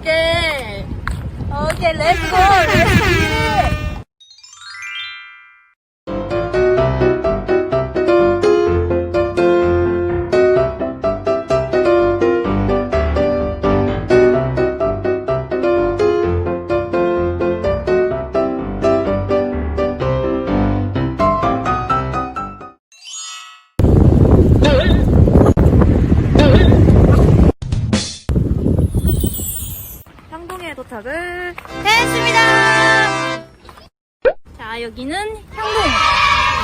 오케이. 오케 향동에 도착을 했습니다! 자, 여기는 향동.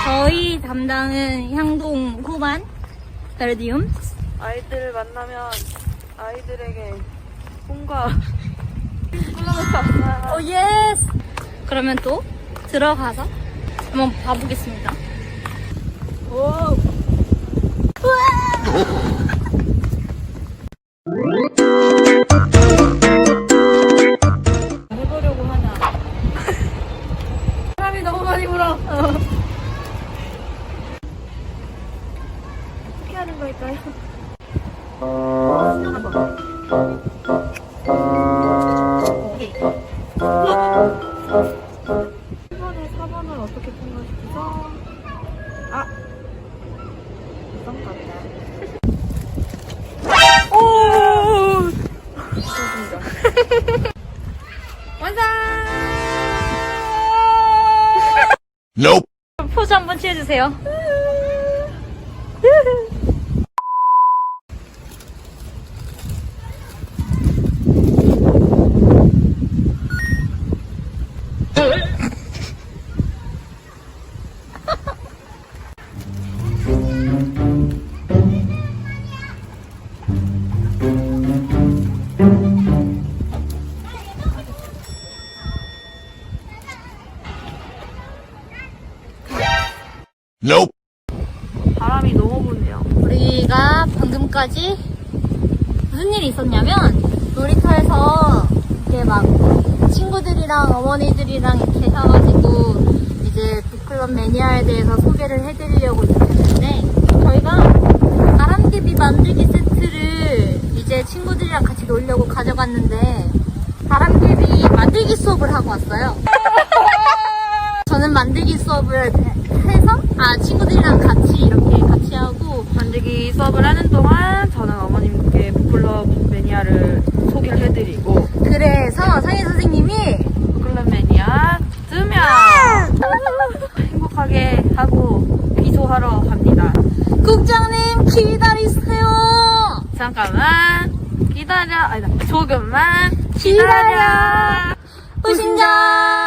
저희 담당은 향동 후반, 베르디움. 아이들을 만나면 아이들에게 꿈과 왔어요. 오, 예스! 그러면 또 들어가서 한번 봐보겠습니다. 오! 해보 불어. 어떻게 하는 걸까요? 오케이. Nope. 포즈 한번 취해주세요. Nope. 바람이 너무 부네요. 우리가 방금까지 무슨 일이 있었냐면 놀이터에서 이렇게 막 친구들이랑 어머니들이랑 이렇게 해가지고 이제 북클럽 매니아에 대해서 소개를 해드리려고 이렇게 했는데 저희가 바람개비 만들기 세트를 이제 친구들이랑 같이 놀려고 가져갔는데 바람개비 만들기 수업을 하고 왔어요. 만들기 수업을 해서 아 친구들이랑 같이 이렇게 같이 하고. 만들기 수업을 하는 동안 저는 어머님께 북클럽 매니아를 소개를 해드리고. 그래서 상희 선생님이 북클럽 매니아 뜨면 행복하게 하고 비소하러 갑니다. 국장님 기다리세요. 잠깐만. 기다려. 아니다. 조금만. 기다려. 기다려. 우신작